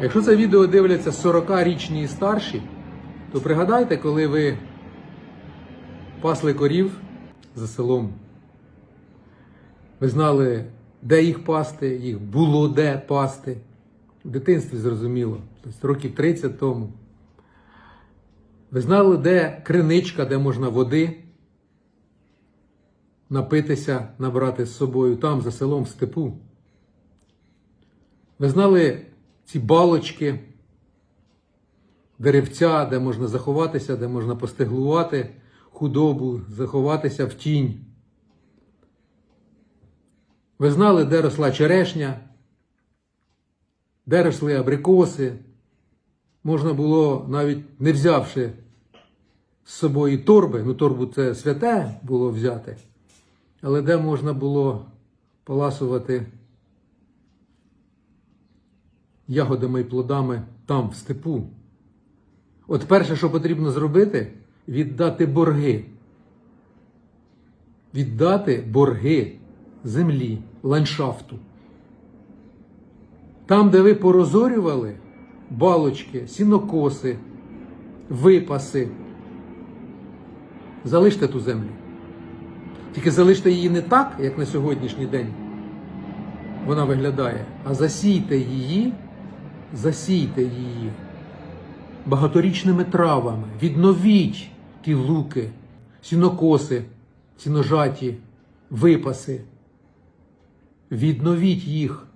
Якщо це відео дивляться 40-річні і старші, то пригадайте, коли ви пасли корів за селом. Ви знали, де їх пасти, їх було де пасти. В дитинстві зрозуміло, тобто років 30 тому. Ви знали, де криничка, де можна води напитися, набрати з собою там, за селом в степу. Ви знали ці балочки, деревця, де можна заховатися, де можна постеглувати худобу, заховатися в тінь. Ви знали, де росла черешня, де росли абрикоси. Можна було, навіть не взявши з собою торби, ну торбу це святе було взяти, але де можна було поласувати ягодами і плодами там, в степу. От перше, що потрібно зробити, віддати борги. Віддати борги землі, ландшафту. Там, де ви порозорювали балочки, сінокоси, випаси, залиште ту землю. Тільки залиште її не так, як на сьогоднішній день вона виглядає, а засійте її, засійте її багаторічними травами, відновіть ті луки, сінокоси, сіножаті, випаси. Відновіть їх